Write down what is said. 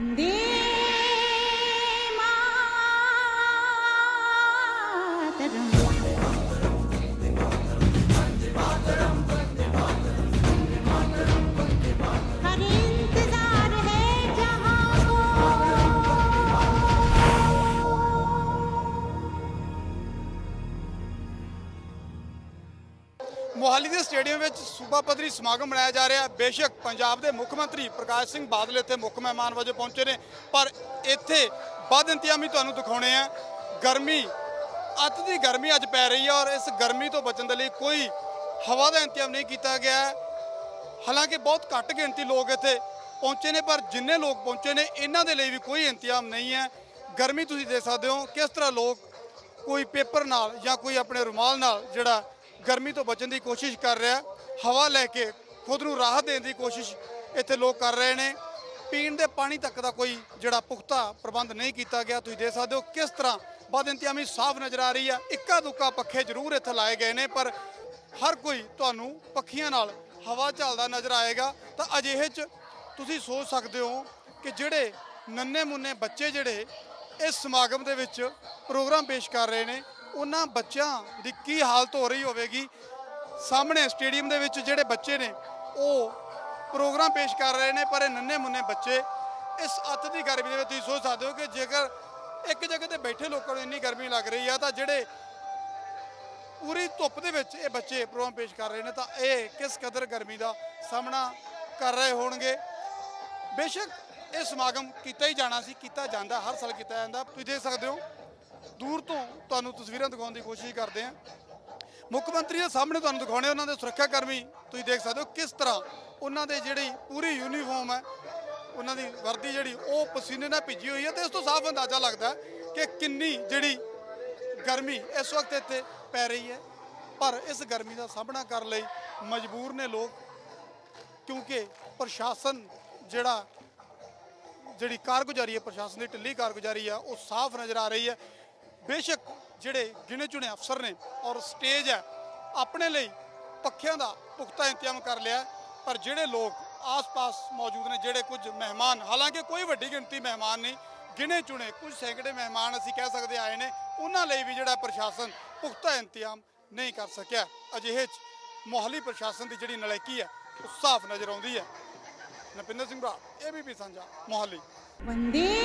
ಒಂದೇ ਮੋਹਾਲੀ ਦੇ ਸਟੇਡੀਅਮ ਵਿੱਚ ਸੂਬਾ ਪੱਧਰੀ ਸਮਾਗਮ ਮਨਾਇਆ ਜਾ ਰਿਹਾ ਹੈ। ਬੇਸ਼ੱਕ ਪੰਜਾਬ ਦੇ ਮੁੱਖ ਮੰਤਰੀ ਪ੍ਰਕਾਸ਼ ਸਿੰਘ ਬਾਦਲ ਇੱਥੇ ਮੁੱਖ ਮਹਿਮਾਨ ਵਜੋਂ ਪਹੁੰਚੇ ਨੇ, ਪਰ ਇੱਥੇ ਵੱਧ ਇੰਤਜ਼ਾਮੀ ਤੁਹਾਨੂੰ ਦਿਖਾਉਣੇ ਆ। ਗਰਮੀ, ਅੱਤ ਦੀ ਗਰਮੀ ਅੱਜ ਪੈ ਰਹੀ ਹੈ ਔਰ ਇਸ ਗਰਮੀ ਤੋਂ ਬਚਣ ਦੇ ਲਈ ਕੋਈ ਹਵਾ ਦਾ ਇੰਤਜ਼ਾਮ ਨਹੀਂ ਕੀਤਾ ਗਿਆ ਹਾਲਾਂਕਿ ਬਹੁਤ ਘੱਟ ਗਿਣਤੀ ਲੋਕ ਇੱਥੇ ਪਹੁੰਚੇ ਨੇ, ਪਰ ਜਿੰਨੇ ਲੋਕ ਪਹੁੰਚੇ ਨੇ, ਇਹਨਾਂ ਦੇ ਲਈ ਵੀ ਕੋਈ ਇੰਤਜ਼ਾਮ ਨਹੀਂ ਹੈ। ਗਰਮੀ ਤੁਸੀਂ ਦੇਖ ਸਕਦੇ ਹੋ, ਕਿਸ ਤਰ੍ਹਾਂ ਲੋਕ ਕੋਈ ਪੇਪਰ ਨਾਲ ਜਾਂ ਕੋਈ ਆਪਣੇ ਰੁਮਾਲ ਨਾਲ ਜਿਹੜਾ ਗਰਮੀ ਤੋਂ ਬਚਣ ਦੀ ਕੋਸ਼ਿਸ਼ ਕਰ ਰਿਹਾ। ਹਵਾ ਲੈ ਕੇ ਖੁਦ ਨੂੰ ਰਾਹਤ ਦੇਣ ਦੀ ਕੋਸ਼ਿਸ਼ ਇੱਥੇ ਲੋਕ ਕਰ ਰਹੇ ਨੇ। ਪੀਣ ਦੇ ਪਾਣੀ ਤੱਕ ਦਾ ਕੋਈ ਜਿਹੜਾ ਪੁਖਤਾ ਪ੍ਰਬੰਧ ਨਹੀਂ ਕੀਤਾ ਗਿਆ। ਤੁਸੀਂ ਦੇਖ ਸਕਦੇ ਹੋ ਕਿਸ ਤਰ੍ਹਾਂ ਬਦ ਇੰਤਜ਼ਾਮੀ ਸਾਫ਼ ਨਜ਼ਰ ਆ ਰਹੀ ਆ। ਇੱਕਾ ਦੁੱਕਾ ਪੱਖੇ ਜ਼ਰੂਰ ਇੱਥੇ ਲਾਏ ਗਏ ਨੇ, ਪਰ ਹਰ ਕੋਈ ਤੁਹਾਨੂੰ ਪੱਖੀਆਂ ਨਾਲ ਹਵਾ ਚੱਲਦਾ ਨਜ਼ਰ ਆਏਗਾ। ਤਾਂ ਅਜਿਹੇ 'ਚ ਤੁਸੀਂ ਸੋਚ ਸਕਦੇ ਹੋ ਕਿ ਜਿਹੜੇ ਨੰਨੇ ਮੁੰਨੇ ਬੱਚੇ ਜਿਹੜੇ ਇਸ ਸਮਾਗਮ ਦੇ ਵਿੱਚ ਪ੍ਰੋਗਰਾਮ ਪੇਸ਼ ਕਰ ਰਹੇ ਨੇ ਉਹਨਾਂ ਬੱਚਿਆਂ ਦੀ ਕੀ ਹਾਲਤ ਹੋ ਰਹੀ ਹੋਵੇਗੀ? ਸਾਹਮਣੇ ਸਟੇਡੀਅਮ ਦੇ ਵਿੱਚ ਜਿਹੜੇ ਬੱਚੇ ਨੇ, ਉਹ ਪ੍ਰੋਗਰਾਮ ਪੇਸ਼ ਕਰ ਰਹੇ ਨੇ, ਪਰ ਇਹ ਨੰਨੇ ਮੁੰਨੇ ਬੱਚੇ ਇਸ ਅੱਤ ਦੀ ਗਰਮੀ ਦੇ ਵਿੱਚ ਤੁਸੀਂ ਸੋਚ ਸਕਦੇ ਹੋ ਕਿ ਜੇਕਰ ਇੱਕ ਜਗ੍ਹਾ ਤੇ ਬੈਠੇ ਲੋਕਾਂ ਨੂੰ ਇੰਨੀ ਗਰਮੀ ਲੱਗ ਰਹੀ ਆ, ਤਾਂ ਜਿਹੜੇ ਪੂਰੀ ਧੁੱਪ ਦੇ ਵਿੱਚ ਇਹ ਬੱਚੇ ਪ੍ਰੋਗਰਾਮ ਪੇਸ਼ ਕਰ ਰਹੇ ਨੇ, ਤਾਂ ਇਹ ਕਿਸ ਕਦਰ ਗਰਮੀ ਦਾ ਸਾਹਮਣਾ ਕਰ ਰਹੇ ਹੋਣਗੇ? ਬੇਸ਼ੱਕ ਇਹ ਸਮਾਗਮ ਕੀਤਾ ਹੀ ਜਾਣਾ ਸੀ, ਕੀਤਾ ਜਾਂਦਾ, ਹਰ ਸਾਲ ਕੀਤਾ ਜਾਂਦਾ। ਤੁਸੀਂ ਦੇਖ ਸਕਦੇ ਹੋ ਦੂਰ ਤੋਂ ਤੁਹਾਨੂੰ ਤਸਵੀਰਾਂ ਦਿਖਾਉਣ ਦੀ ਕੋਸ਼ਿਸ਼ ਕਰਦੇ ਹਾਂ। ਮੁੱਖ ਮੰਤਰੀ ਦੇ ਸਾਹਮਣੇ ਤੁਹਾਨੂੰ ਦਿਖਾਉਣੇ ਉਹਨਾਂ ਦੇ ਸੁਰੱਖਿਆ ਕਰਮੀ ਤੁਸੀਂ ਦੇਖ ਸਕਦੇ ਹੋ ਕਿਸ ਤਰ੍ਹਾਂ ਉਹਨਾਂ ਦੇ ਜਿਹੜੀ ਪੂਰੀ ਯੂਨੀਫਾਰਮ ਹੈ, ਉਹਨਾਂ ਦੀ ਵਰਦੀ ਜਿਹੜੀ, ਉਹ ਪਸੀਨੇ ਨਾਲ ਭਿੱਜੀ ਹੋਈ ਹੈ ਤੇ ਇਸ ਤੋਂ ਸਾਫ਼ ਅੰਦਾਜ਼ਾ ਲੱਗਦਾ ਕਿ ਕਿੰਨੀ ਜਿਹੜੀ ਗਰਮੀ ਇਸ ਵਕਤ ਇੱਥੇ ਪੈ ਰਹੀ ਹੈ। ਪਰ ਇਸ ਗਰਮੀ ਦਾ ਸਾਹਮਣਾ ਕਰਨ ਲਈ ਮਜਬੂਰ ਨੇ ਲੋਕ, ਕਿਉਂਕਿ ਪ੍ਰਸ਼ਾਸਨ ਜਿਹੜਾ, ਜਿਹੜੀ ਕਾਰਗੁਜ਼ਾਰੀ ਹੈ, ਪ੍ਰਸ਼ਾਸਨ ਦੀ ਢਿੱਲੀ ਕਾਰਗੁਜ਼ਾਰੀ ਆ, ਉਹ ਸਾਫ਼ ਨਜ਼ਰ ਆ ਰਹੀ ਹੈ। ਬੇਸ਼ੱਕ ਜਿਹੜੇ ਗਿਣੇ ਚੁਣੇ ਅਫਸਰ ਨੇ ਔਰ ਸਟੇਜ ਹੈ, ਆਪਣੇ ਲਈ ਪੱਖਿਆਂ ਦਾ ਪੁਖਤਾ ਇੰਤਜ਼ਾਮ ਕਰ ਲਿਆ ਪਰ ਜਿਹੜੇ ਲੋਕ ਆਸ-ਪਾਸ ਮੌਜੂਦ ਨੇ, ਜਿਹੜੇ ਕੁਝ ਮਹਿਮਾਨ, ਹਾਲਾਂਕਿ ਕੋਈ ਵੱਡੀ ਗਿਣਤੀ ਮਹਿਮਾਨ ਨਹੀਂ, ਗਿਣੇ ਚੁਣੇ ਕੁਝ ਸੈਂਕੜੇ ਮਹਿਮਾਨ ਅਸੀਂ ਕਹਿ ਸਕਦੇ ਆਏ ਨੇ, ਉਹਨਾਂ ਲਈ ਵੀ ਜਿਹੜਾ ਪ੍ਰਸ਼ਾਸਨ ਪੁਖਤਾ ਇੰਤਜ਼ਾਮ ਨਹੀਂ ਕਰ ਸਕਿਆ। ਅਜਿਹੇ 'ਚ ਮੋਹਲੀ ਪ੍ਰਸ਼ਾਸਨ ਦੀ ਜਿਹੜੀ ਨਲਾਇਕੀ ਹੈ, ਉਹ ਸਾਫ਼ ਨਜ਼ਰ ਆਉਂਦੀ ਹੈ। ਨਪਿੰਦਰ ਸਿੰਘ ਭਰਾ ਏਬੀਪੀ ਸਾਂਝਾ, ਮੋਹਲੀ। ਵੰਦੇ